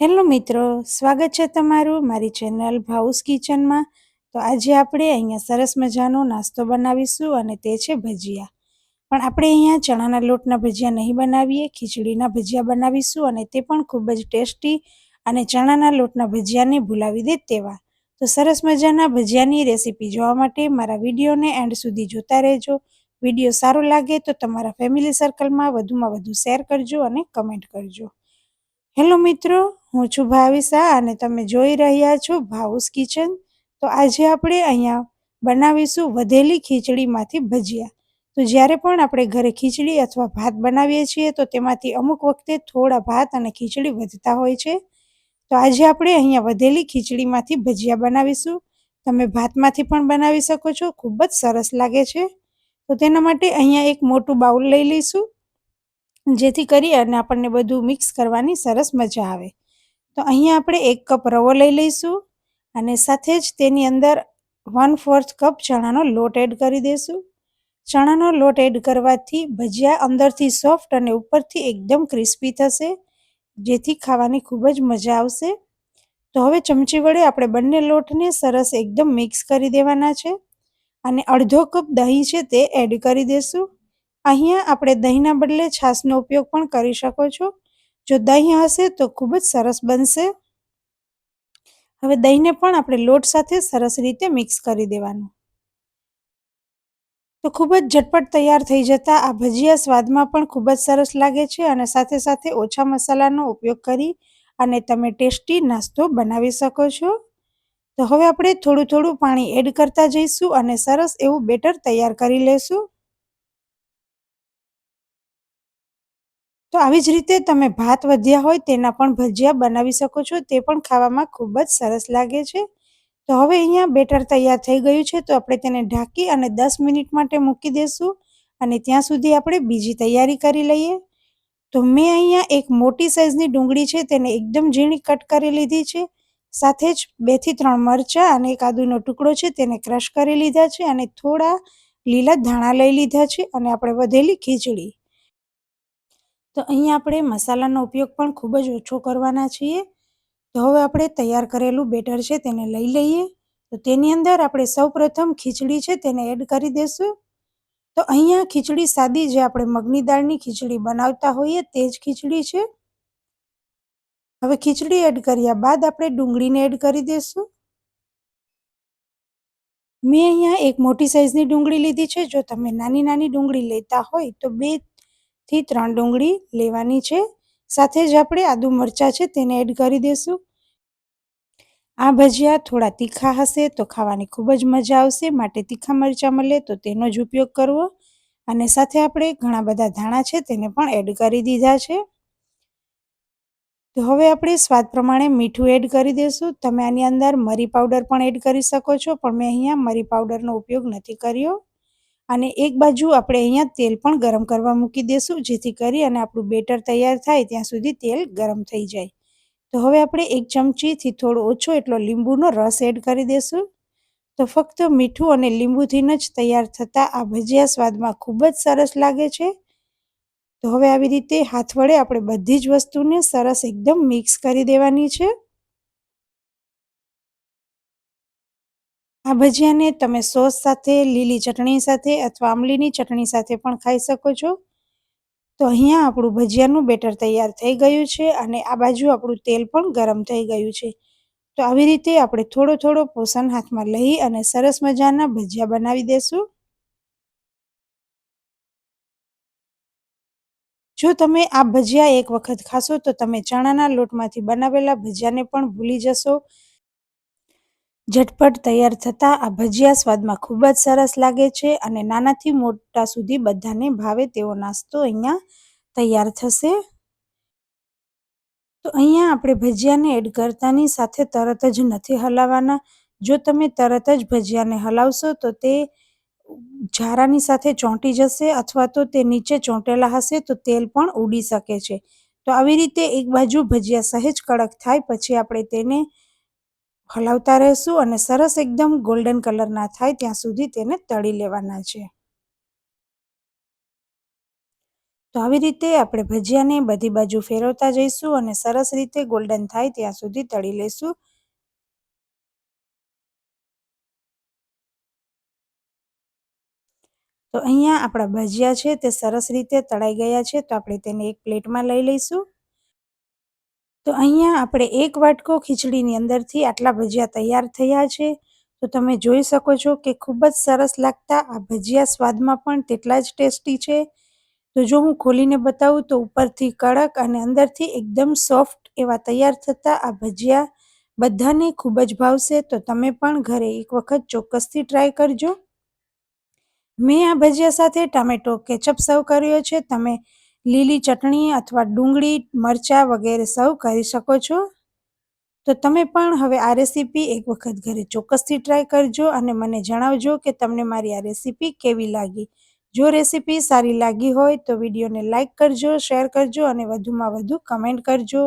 Hello મિત્રો, સ્વાગત છે તમારું મારી ચેનલ ભાઉસ કિચનમાં. તો આજે આપણે અહીંયા સરસ મજાનો નાસ્તો બનાવીશું અને તે છે ભજીયા. પણ આપણે અહીંયા ચણાના લોટના ભજીયા નહીં બનાવીએ, ખીચડીના ભજીયા બનાવીશું અને તે પણ ખૂબ જ ટેસ્ટી અને ચણાના લોટના ભજીયાને ભૂલાવી દે તેવા. તો સરસ મજાના ભજીયાની રેસીપી જોવા માટે મારા વિડીયોને એન્ડ સુધી જોતા રહેજો. વીડિયો સારો લાગે તો તમારા ફેમિલી સર્કલમાં વધુમાં વધુ શેર કરજો અને કમેન્ટ કરજો. હેલો મિત્રો, હું છું ભાવિસા અને તમે જોઈ રહ્યા છો ભાઉસ કિચન. તો આજે આપણે અહીંયા બનાવીશું વધેલી ખીચડીમાંથી ભજીયા. તો જ્યારે પણ આપણે ઘરે ખીચડી અથવા ભાત બનાવીએ છીએ, તો તેમાંથી અમુક વખતે થોડા ભાત અને ખીચડી વધતા હોય છે. તો આજે આપણે અહીંયા વધેલી ખીચડીમાંથી ભજીયા બનાવીશું. તમે ભાતમાંથી પણ બનાવી શકો છો, ખૂબ જ સરસ લાગે છે. તો તેના માટે અહીંયા એક મોટું બાઉલ લઈ લઈશું. જેથી કરી અને આપણને બધું મિક્સ કરવાની સરસ મજા આવે. તો અહીંયા આપણે એક કપ રવો લઈ લઈશું અને સાથે જ તેની અંદર વન ફોર્થ કપ ચણાનો લોટ એડ કરી દઈશું. ચણાનો લોટ એડ કરવાથી ભજીયા અંદરથી સોફ્ટ અને ઉપરથી એકદમ ક્રિસ્પી થશે, જેથી ખાવાની ખૂબ જ મજા આવશે. તો હવે ચમચી વડે આપણે બંને લોટને સરસ એકદમ મિક્સ કરી દેવાના છે અને અડધો કપ દહીં છે તે એડ કરી દઈશું. અહીંયા આપણે દહીંના બદલે છાશનો ઉપયોગ પણ કરી શકો છો. જો દહીં હશે તો ખૂબ જ સરસ બનશે. હવે દહીંને પણ આપણે લોટ સાથે સરસ રીતે મિક્સ કરી દેવાનું. તો ખૂબ જ ઝટપટ તૈયાર થઈ જતા આ ભજીયા સ્વાદમાં પણ ખૂબ જ સરસ લાગે છે અને સાથે સાથે ઓછા મસાલાનો ઉપયોગ કરી અને તમે ટેસ્ટી નાસ્તો બનાવી શકો છો. તો હવે આપણે થોડું થોડું પાણી એડ કરતા જઈશું અને સરસ એવું બેટર તૈયાર કરી લેશું. તો આવી જ રીતે તમે ભાત વધ્યા હોય તેના પણ ભજીયા બનાવી શકો છો. તે પણ ખાવામાં ખૂબ જ સરસ લાગે છે. તો હવે અહીંયા બેટર તૈયાર થઈ ગયું છે. તો આપણે તેને ઢાંકી અને દસ મિનિટ માટે મૂકી દઈશું અને ત્યાં સુધી આપણે બીજી તૈયારી કરી લઈએ. તો મેં અહીંયા એક મોટી સાઇઝની ડુંગળી છે. તેને એકદમ ઝીણી કટ કરી લીધી છે. સાથે જ બેથી ત્રણ મરચાં અને એક આદુનો ટુકડો છે. તેને ક્રશ કરી લીધા છે અને થોડા લીલા ધાણા લઈ લીધા છે અને આપણે વધેલી ખીચડી. તો અહીં આપણે મસાલાનો ઉપયોગ પણ ખૂબ જ ઓછો કરવાના છીએ. તો હવે આપણે તૈયાર કરેલું બેટર છે તેને લઈ લઈએ. તો તેની અંદર આપણે સૌપ્રથમ ખીચડી છે તેને એડ કરી દઈશું તો અહીંયા ખીચડી સાદી જે આપણે મગની દાળની ખીચડી બનાવતા હોઈએ તે જ ખીચડી છે. હવે ખીચડી એડ કર્યા બાદ આપણે ડુંગળીને એડ કરી દઈશું મેં અહીંયા એક મોટી સાઇઝની ડુંગળી લીધી છે. જો તમે નાની નાની ડુંગળી લેતા હોય તો બે થી ત્રણ ડુંગળી લેવાની છે. સાથે જ આપણે આદુ મરચાં છે તેને એડ કરી દઈશું આ ભજીયા થોડા તીખા હશે તો ખાવાની ખૂબ જ મજા આવશે. માટે તીખા મરચાં મળે તો તેનો જ ઉપયોગ કરવો. અને સાથે આપણે ઘણા બધા ધાણા છે તેને પણ એડ કરી દીધા છે. તો હવે આપણે સ્વાદ પ્રમાણે મીઠું એડ કરી દઈશું તમે આની અંદર મરી પાવડર પણ એડ કરી શકો છો, પણ મેં અહીંયા મરી પાવડરનો ઉપયોગ નથી કર્યો. અને એક બાજુ આપણે અહીંયા તેલ પણ ગરમ કરવા મૂકી દઈશું જેથી કરી અને આપણું બેટર તૈયાર થાય ત્યાં સુધી તેલ ગરમ થઈ જાય. તો હવે આપણે એક ચમચીથી થોડો ઓછો એટલો લીંબુનો રસ એડ કરી દઈશું તો ફક્ત મીઠું અને લીંબુથી જ તૈયાર થતા આ ભજીયા સ્વાદમાં ખૂબ જ સરસ લાગે છે. તો હવે આવી રીતે હાથ વડે આપણે બધી જ વસ્તુને સરસ એકદમ મિક્સ કરી દેવાની છે. આ ભજીયાને તમે સોસ સાથે, લીલી ચટણી સાથે અથવા આંબલીની ચટણી સાથે પણ ખાઈ શકો છો. તો અહીંયા આપણું ભજીયાનું બેટર તૈયાર થઈ ગયું છે અને આ બાજુ આપણું તેલ પણ ગરમ થઈ ગયું છે. તો આવી રીતે આપણે થોડો થોડો પોષણ હાથમાં લઈ અને સરસ મજાના ભજીયા બનાવી દેશું. જો તમે આ ભજીયા એક વખત ખાશો તો તમે ચણાના લોટમાંથી બનાવેલા ભજીયાને પણ ભૂલી જશો. ઝટપટ તૈયાર થતા આ ભજીયા સ્વાદમાં ખૂબ જ સરસ લાગે છે અને નાનાથી મોટા સુધી બધાને ભાવે તેવો નાસ્તો અહીંયા તૈયાર થશે. તો અહીંયા આપણે ભજીયાને એડ કરતાની સાથે તરત જ નથી હલાવવાના. જો તમે તરત જ ભજીયાને હલાવશો તો તે ઝારાની સાથે ચોંટી જશે અથવા તો તે નીચે ચોંટેલા હશે તો તેલ પણ ઉડી શકે છે. તો આવી રીતે એક બાજુ ભજીયા સહેજ કડક થાય પછી આપણે તેને હલાવતા રહેશું અને સરસ એકદમ ગોલ્ડન કલરના થાય ત્યાં સુધી તેને તળી લેવાના છે. તો આવી રીતે આપણે ભજીયાને બધી બાજુ ફેરવતા જઈશું અને સરસ રીતે ગોલ્ડન થાય ત્યાં સુધી તળી લઈશું તો અહીંયા આપણા ભજીયા છે તે સરસ રીતે તળાઈ ગયા છે તો આપણે તેને એક પ્લેટમાં લઈ લઈશું. તો અહીંયા આપણે એક વાટકો ખીચડીની અંદરથી આટલા ભજીયા તૈયાર થયા છે. તો તમે જોઈ શકો છો કે ખૂબ જ સરસ લાગતા આ ભજીયા સ્વાદમાં પણ તેટલા જ ટેસ્ટી છે. તો જો હું ખોલીને બતાવું તો ઉપરથી કડક અને અંદરથી એકદમ સોફ્ટ એવા તૈયાર થતા આ ભજીયા બધાને ખૂબ જ ભાવશે. તો તમે પણ ઘરે એક વખત ચોક્કસથી ટ્રાય કરજો. મેં આ ભજીયા સાથે ટામેટો કેચઅપ સર્વ કર્યો છે. તમે લીલી ચટણી અથવા ડુંગળી, મરચાં વગેરે સર્વ કરી શકો છો. તો તમે પણ હવે આ રેસીપી એક વખત ઘરે ચોક્કસથી ટ્રાય કરજો અને મને જણાવજો કે તમને મારી આ રેસીપી કેવી લાગી. જો રેસીપી સારી લાગી હોય તો વિડીયોને લાઇક કરજો શેર કરજો અને વધુમાં વધુ કમેન્ટ કરજો.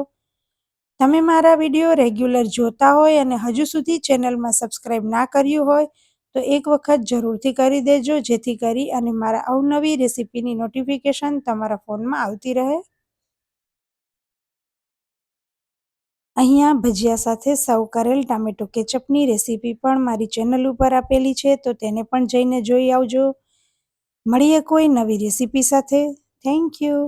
તમે મારા વીડિયો રેગ્યુલર જોતા હોય અને હજુ સુધી ચેનલમાં સબસ્ક્રાઈબ ના કર્યું હોય તો એક વખત જરૂરથી કરી દેજો, જેથી કરી અને મારા અવનવી રેસીપીની નોટિફિકેશન તમારા ફોનમાં આવતી રહે. અહીંયા ભજીયા સાથે સર્વ કરેલ ટામેટો કેચઅપની રેસીપી પણ મારી ચેનલ ઉપર આપેલી છે, તો તેને પણ જઈને જોઈ આવજો. મળીએ કોઈ નવી રેસીપી સાથે. Thank you